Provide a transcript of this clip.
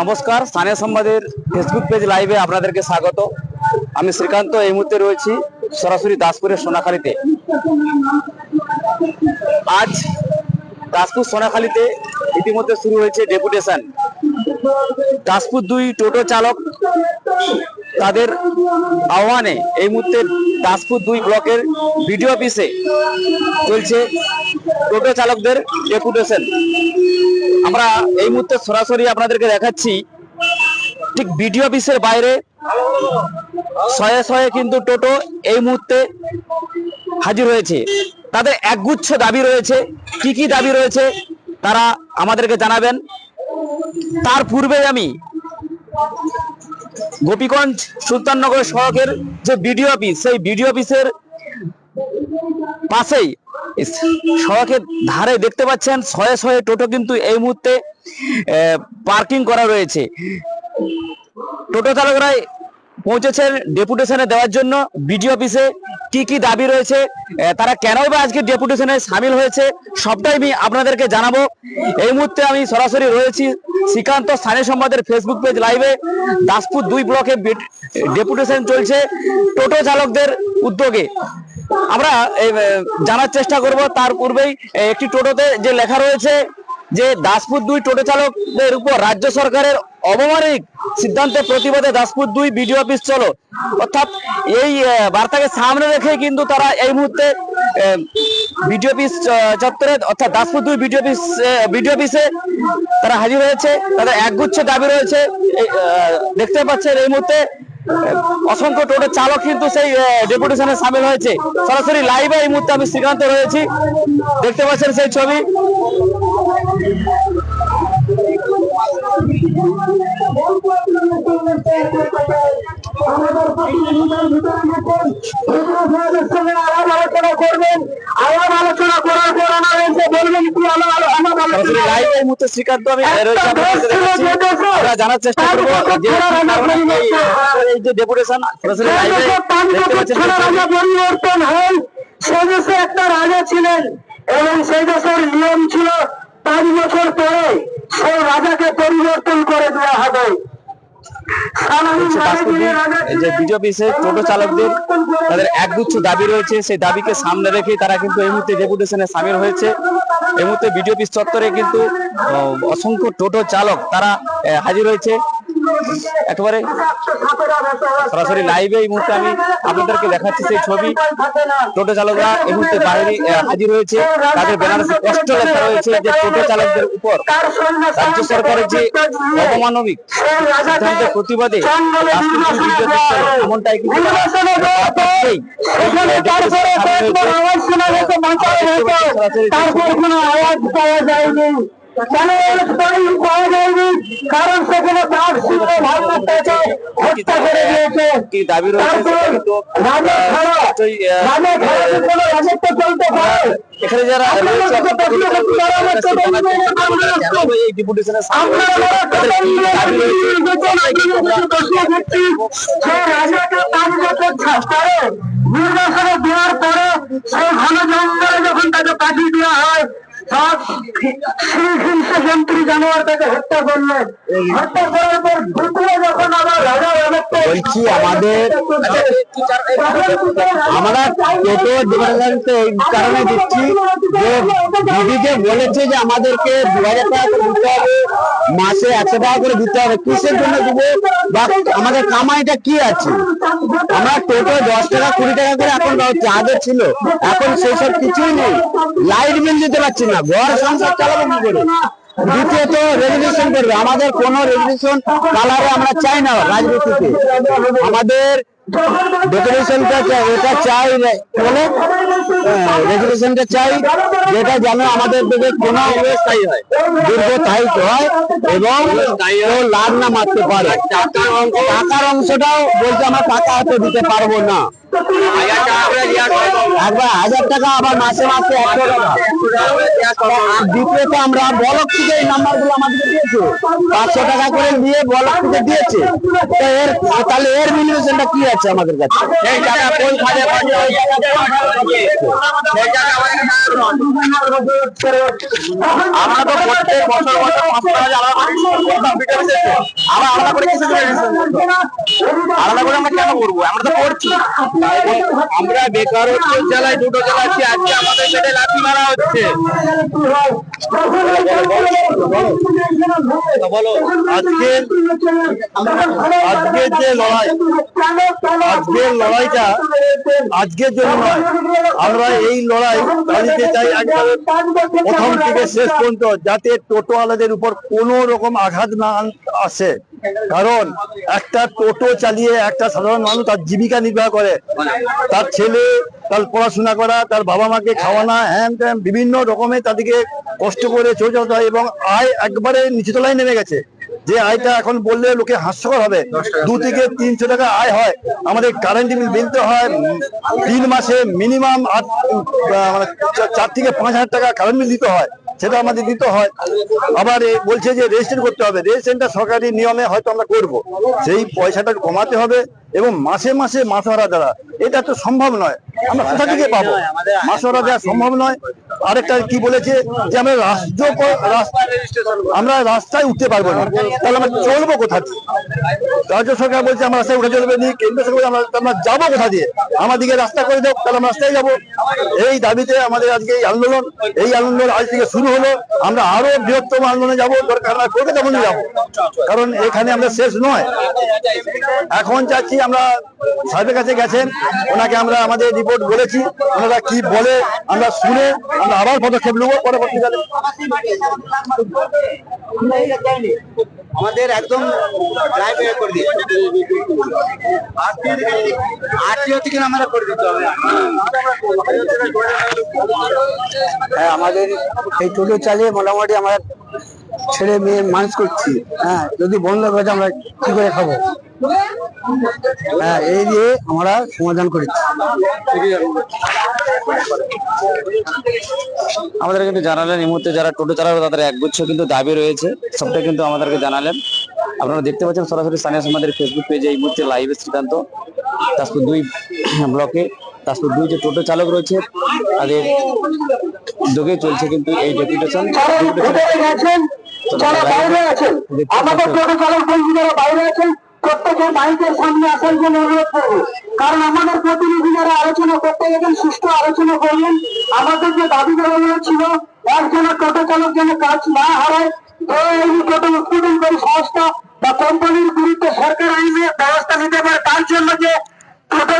নমস্কার, স্থানীয় সংবাদের ফেসবুক পেজ লাইভে আপনাদেরকে স্বাগত। আমি শ্রীকান্ত, এই মুহূর্তে রয়েছি সরাসরি দাসপুরের সোনাখালীতে। আজ দাসপুর সোনাখালীতে ইতিমধ্যে শুরু হয়েছে ডেপুটেশন। দাসপুর দুই টোটো চালক তাদের আহ্বানে এই মুহূর্তে দাসপুর দুই ব্লকের বিডিও অফিসে চলছে টোটো চালকদের ডেপুটেশন। আমরা এই মুহূর্তে সরাসরি আপনাদেরকে দেখাচ্ছি, ঠিক বিডিও অফিসের বাইরে শয়ে শয়ে কিন্তু টোটো এই মুহূর্তে হাজির হয়েছে। তাদের একগুচ্ছ দাবি রয়েছে, কি কি দাবি রয়েছে তারা আমাদেরকে জানাবেন। তার পূর্বে আমি গোপীগঞ্জ সুলতাননগর সড়কের যে বিডিও অফিস, সেই বিডিও অফিসের পাশেই সড়কের ধারে দেখতে পাচ্ছেন শয়ে শয়ে টোটো কিন্তু এই মুহূর্তে পার্কিং করা রয়েছে। টোটো চালকরাই পৌঁছেছেন ডেপুটেশনে দেওয়ার জন্য বিডিও অফিসে কি কি দাবি রয়েছে তারা কেনই বা আজকে ডেপুটেশনে সামিল হয়েছে, সবটাই আমি আপনাদেরকে জানাব। এই মুহূর্তে আমি সরাসরি রয়েছি শ্রীকান্ত স্থানীয় সম্বাদের ফেসবুক পেজ লাইভে দাসপুর দুই ব্লকে ডেপুটেশন চলছে টোটো চালকদের উদ্যোগে। আমরা জানার চেষ্টা করব, তার পূর্বেই একটি টোটোতে যে লেখা রয়েছে যে দাসপুর দুই টোটো চালকদের উপর রাজ্য সরকারের অবমানিক সিদ্ধান্তের প্রতিবাদে দাসপুর দুই বিডিও অফিস চলো। অর্থাৎ এই বার্তাকে সামনে রেখে কিন্তু তারা এই মুহূর্তে বিডিও অফিস চত্বরে, অর্থাৎ দাসপুর দুই বিডিও অফিস বিডিও অফিসে তারা হাজির হয়েছে। তাদের একগুচ্ছ দাবি রয়েছে। দেখতে পাচ্ছেন এই মুহূর্তে অসংখ্য টোটো চালক কিন্তু সেই ডেপুটেশনে সামিল হয়েছে। সরাসরি লাইভে এই মুহূর্তে আমি শ্রীকান্ত রয়েছি। দেখতে পাচ্ছেন সেই ছবি। জানার চেষ্টা করব এই, যে ডেপুটেশন। পরিবর্তন হয়। সে দেশে একটা রাজা ছিলেন এবং সেই দেশের নিয়ম ছিল পাঁচ বছর পরে সেই রাজাকে পরিবর্তন করে দেওয়া হবে হচ্ছে দাসপুর দুই, এই যে বিডিও অফিসে টোটো চালকদের তাদের একগুচ্ছ দাবি রয়েছে সেই দাবিকে সামনে রেখে তারা কিন্তু এই মুহূর্তে ডেপুটেশনে সামিল হয়েছে। এই মুহূর্তে বিডিও অফিস চত্বরে কিন্তু অসংখ্য টোটো চালক তারা হাজির হয়েছে। একেবারে সরাসরি লাইভে এই মুহূর্তে আমি আপনাদেরকে দেখাচ্ছি সেই ছবি। টোটো চালকরা এই মুহূর্তে বাইরে হাজির হয়েছে। তাদের বেনারসি কষ্ট লেখা রয়েছে যে টোটো চালকদের উপর রাজ্য সরকারের যে অবমানবিক সিদ্ধান্তের প্রতিবাদে এমনটাই কিন্তু তারা তারপর কেন পাওয়া যায়নি? কারণ সেখানে তার সিংহ হত্যা করে দিয়েছে। কি দাবি রয়েছে চলতে পারে। এখানে যারা নির্বাচনে দেওয়ার পরে সেই ঘন জঙ্গলে যখন তাকে পাঠিয়ে দেওয়া হিংসা জানোয়ার তাকে হত্যা করলেন। হত্যা করার পর যখন আবার রাজা রাজত্ব বলছি আমাদের আমরা টোটো ডিপার্টমেন্ট এই কারণে দিচ্ছি যে দিদিকে বলেছে যে আমাদেরকে দু হাজার টাকা করে দিতে হবে মাসে একশো টাকা করে দিতে হবে। কিসের জন্য দেবো? বা আমাদের কামাইটা কি আছে? আমরা টোটো দশ টাকা কুড়ি টাকা করে এখন চার্জের ছিল। এখন সেসব কিছুই নেই। লাইট বিল দিতে পারছি না। ঘর সংসার চালাবো কি করে? দ্বিতীয়ত রেজলিউশন করবে। আমাদের কোন রেজলিউশন কালারে আমরা চাই না রাজনীতিতে। আমাদের ডেকোরেশনটা এটা চাই কি বলে রেজলিউশনটা চাই যেটা যেন আমাদের কোনো হয়। হয় এবং লাভ না মারতে পারে। টাকার অংশটাও বলছে আমরা টাকা হয়তো দিতে পারব না। একবার হাজার টাকা আবার মাসে মাসে একশো টাকা। আমরা বলক নাম্বার পাঁচশো টাকা করে নিয়ে বলক দিয়েছে। তো এর, তাহলে এর কি আছে? আছে আমাদের কাছে। আমরা তো প্রত্যেক বছর বছর পাঁচশো টাকা আলাদা করে করতাম ভিডিও শেষে। আবার আলাদা করে কিছু আলাদা করে আমরা কেন করব? আমরা তো করছি। আমরা বেকারত্ব জেলায় দুটো চালাচ্ছি আজকে আমাদের পেটে লাঠি মারা হচ্ছে। আজকে আজকের যে লড়াই আজকের লড়াইটা আজকের জন্য নয়। আমরা এই লড়াই চালিয়ে চাই একবারে প্রথম থেকে শেষ পর্যন্ত যাতে টোটোওয়ালাদের উপর কোনো রকম আঘাত না আসে। কারণ একটা টোটো চালিয়ে একটা সাধারণ মানুষ তার জীবিকা নির্বাহ করে। তার ছেলে, তার পড়াশোনা করা, তার বাবা মাকে খাওয়ানো, হ্যান ত্যান বিভিন্ন রকমের তাদেরকে কষ্ট করে চলে যেতে হয় এবং আয় একবারে নিচু তলায় নেমে গেছে। যে আয়টা এখন বললে লোকে হাস্যকর হবে। দু থেকে তিনশো টাকা আয় হয়। আমাদের কারেন্ট বিল দিতে হয় তিন মাসে মিনিমাম আট মানে চার থেকে পাঁচ হাজার টাকা কারেন্ট বিল দিতে হয়। সেটা আমাদের দিতে হয়। আবার বলছে যে রেজিস্ট্রেশন করতে হবে। রেজিস্ট্রেশনটা সরকারি নিয়মে হয়তো আমরা করব। সেই পয়সাটা কমাতে হবে এবং মাসে মাসে মাসহারা দ্বারা। এটা তো সম্ভব নয়। আমরা কোথা থেকে পাবো? মাসহারা দেওয়া সম্ভব নয়। আরেকটা কি বলেছে যে আমরা রাষ্ট্র আমরা রাস্তায় উঠতে পারব না। তাহলে আমরা চলবো কোথা দিয়ে? রাজ্য সরকার বলছে আমরা রাস্তায় উঠে চলবে নি, কেন্দ্র সরকার আমরা আমরা যাব কোথা দিয়ে? আমাদেরকে রাস্তা করে দাও, তাহলে আমরা রাস্তায় যাব। এই দাবিতে আমাদের আজকে এই আন্দোলন এই আন্দোলন আজ থেকে শুরু হলো। আমরা আরও বৃহত্তম আন্দোলনে যাব, দরকার আমরা কলকাতা বন্ধু যাব। কারণ এখানে আমরা শেষ নয়। এখন চাচ্ছি আমরা সাহেবের কাছে গেছেন, ওনাকে আমরা আমাদের রিপোর্ট বলেছি। ওনারা কি বলে, আমরা শুনে আমরা আবার পদক্ষেপ নেব পরবর্তীকালে আমাদের একদম ড্রাইভ করে দিয়ে আরটিও থেকে আমরা করে দিতে হবে। হ্যাঁ আমাদের এই টোটো চালিয়ে মোটামুটি আমরা ছেলে মেয়ে মানুষ করছি। হ্যাঁ যদি বন্ধ করে আমরা কি করে খাব? হ্যাঁ এই দিয়ে আমরা সমাধান করেছি আমাদের কিন্তু জানালেন এই মুহূর্তে যারা টোটো চালাবে তাদের একগুচ্ছ কিন্তু দাবি রয়েছে। সবটা কিন্তু আমাদেরকে জানালেন। আপনারা দেখতে পাচ্ছেন সরাসরি স্থানীয় সমাজের ফেসবুক পেজে এই মুহূর্তে লাইভে শ্রীকান্ত তাজপুর দুই ব্লকে তাজপুর দুই যে টোটো চালক রয়েছে তাদের উদ্যোগে চলছে কিন্তু এই ডেপুটেশন। যারা বাইরে আছেন। আমাদের টোটো চালক যারা বাইরে আছেন প্রত্যেকে বাইকের সামনে আসার জন্য অনুরোধ করব। কারণ আমাদের প্রতিনিধি যারা আলোচনা করতে গেছেন, সুষ্ঠু আলোচনা করলেন। আমাদের যে দাবি দেওয়া ছিল একজনের টোটো চালক যেন কাজ না হারায় টোটো উৎপাদনকারী সংস্থা বা কোম্পানির বিরুদ্ধে সরকার আইনে ব্যবস্থা নিতে পারে, তার জন্য যে টোটো